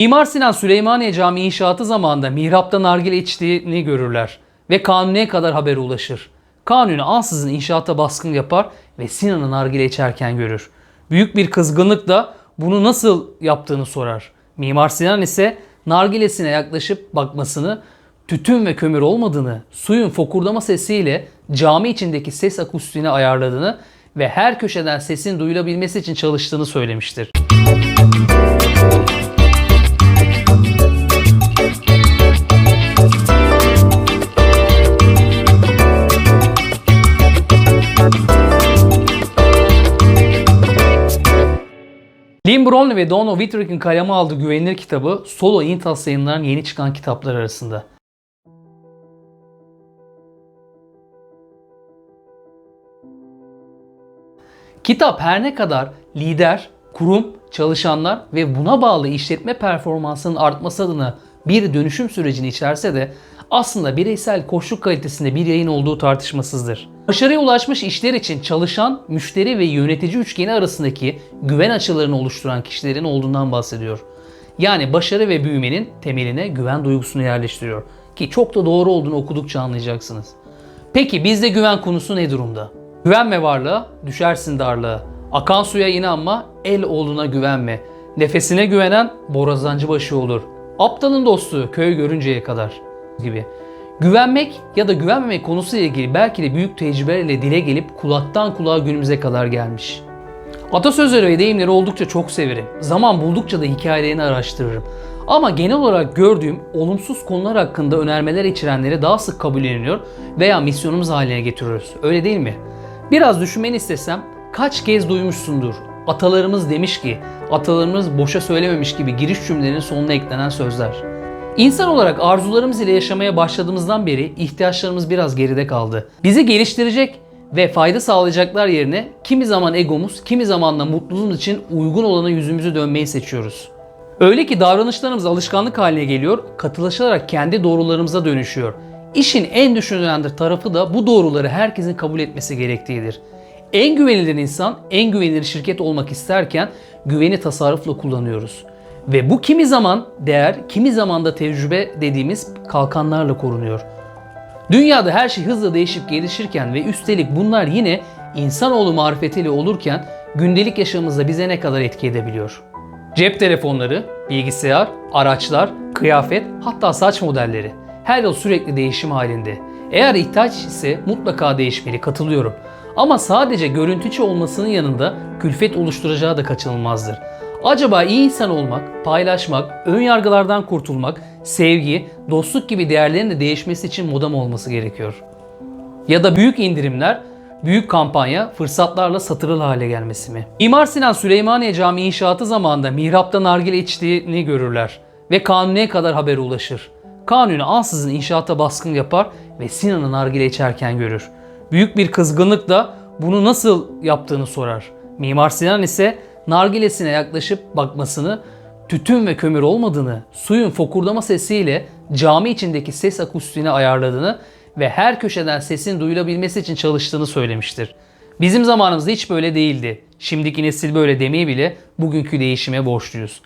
Mimar Sinan Süleymaniye Camii inşaatı zamanında mihrapta nargile içtiğini görürler ve Kanuni'ye kadar haber ulaşır. Kanuni ansızın inşaata baskın yapar ve Sinan'ı nargile içerken görür. Büyük bir kızgınlıkla bunu nasıl yaptığını sorar. Mimar Sinan ise nargilesine yaklaşıp bakmasını, tütün ve kömür olmadığını, suyun fokurdama sesiyle cami içindeki ses akustiğini ayarladığını ve her köşeden sesin duyulabilmesi için çalıştığını söylemiştir. Lynn Brown ve Donna Whitrick'in kaleme aldığı güvenilir kitabı Solo Intas yayınlarının yeni çıkan kitaplar arasında. Kitap her ne kadar lider, kurum, çalışanlar ve buna bağlı işletme performansının artması adına bir dönüşüm sürecini içerse de aslında bireysel koşuluk kalitesinde bir yayın olduğu tartışmasızdır. Başarıya ulaşmış işler için çalışan, müşteri ve yönetici üçgeni arasındaki güven açılarını oluşturan kişilerin olduğundan bahsediyor. Yani başarı ve büyümenin temeline güven duygusunu yerleştiriyor. Ki çok da doğru olduğunu okudukça anlayacaksınız. Peki bizde güven konusu ne durumda? Güvenme varlığa, düşersin darlığa. Akan suya inanma, el oğluna güvenme. Nefesine güvenen borazancı başı olur. Aptalın dostu köy görünceye kadar gibi. Güvenmek ya da güvenmemek konusuyla ilgili belki de büyük tecrübelerle dile gelip kulaktan kulağa günümüze kadar gelmiş. Atasözleri ve deyimleri oldukça çok severim. Zaman buldukça da hikayelerini araştırırım. Ama genel olarak gördüğüm olumsuz konular hakkında önermeler içerenleri daha sık kabulleniliyor veya misyonumuz haline getiriyoruz. Öyle değil mi? Biraz düşünmeni istesem kaç kez duymuşsundur. Atalarımız demiş ki, atalarımız boşa söylememiş gibi giriş cümlelerinin sonuna eklenen sözler. İnsan olarak arzularımız ile yaşamaya başladığımızdan beri ihtiyaçlarımız biraz geride kaldı. Bizi geliştirecek ve fayda sağlayacaklar yerine kimi zaman egomuz, kimi zaman da mutluluğumuz için uygun olana yüzümüzü dönmeyi seçiyoruz. Öyle ki davranışlarımız alışkanlık haline geliyor, katılaşarak kendi doğrularımıza dönüşüyor. İşin en düşünülen tarafı da bu doğruları herkesin kabul etmesi gerektiğidir. En güvenilir insan, en güvenilir şirket olmak isterken güveni tasarrufla kullanıyoruz. Ve bu kimi zaman değer, kimi zaman da tecrübe dediğimiz kalkanlarla korunuyor. Dünyada her şey hızla değişip gelişirken ve üstelik bunlar yine insanoğlu marifetiyle olurken gündelik yaşamımızda bize ne kadar etki edebiliyor? Cep telefonları, bilgisayar, araçlar, kıyafet hatta saç modelleri her yıl sürekli değişim halinde. Eğer ihtiyaç ise mutlaka değişmeli katılıyorum. Ama sadece görüntüçü olmasının yanında külfet oluşturacağı da kaçınılmazdır. Acaba iyi insan olmak, paylaşmak, ön yargılardan kurtulmak, sevgi, dostluk gibi değerlerin de değişmesi için moda mı olması gerekiyor? Ya da büyük indirimler, büyük kampanya fırsatlarla satırıl hale gelmesi mi? Mimar Sinan Süleymaniye Camii inşaatı zamanında mihrapta nargile içtiğini görürler ve Kanuni'ye kadar haber ulaşır. Kanuni ansızın inşaata baskın yapar ve Sinan'ı nargile içerken görür. Büyük bir kızgınlıkla bunu nasıl yaptığını sorar. Mimar Sinan ise nargilesine yaklaşıp bakmasını, tütün ve kömür olmadığını, suyun fokurdama sesiyle cami içindeki ses akustiğini ayarladığını ve her köşeden sesin duyulabilmesi için çalıştığını söylemiştir. Bizim zamanımızda hiç böyle değildi. Şimdiki nesil böyle demeyi bile bugünkü değişime borçluyuz.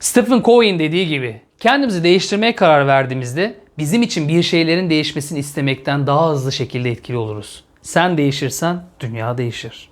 Stephen Covey'in dediği gibi kendimizi değiştirmeye karar verdiğimizde bizim için bir şeylerin değişmesini istemekten daha hızlı şekilde etkili oluruz. Sen değişirsen dünya değişir.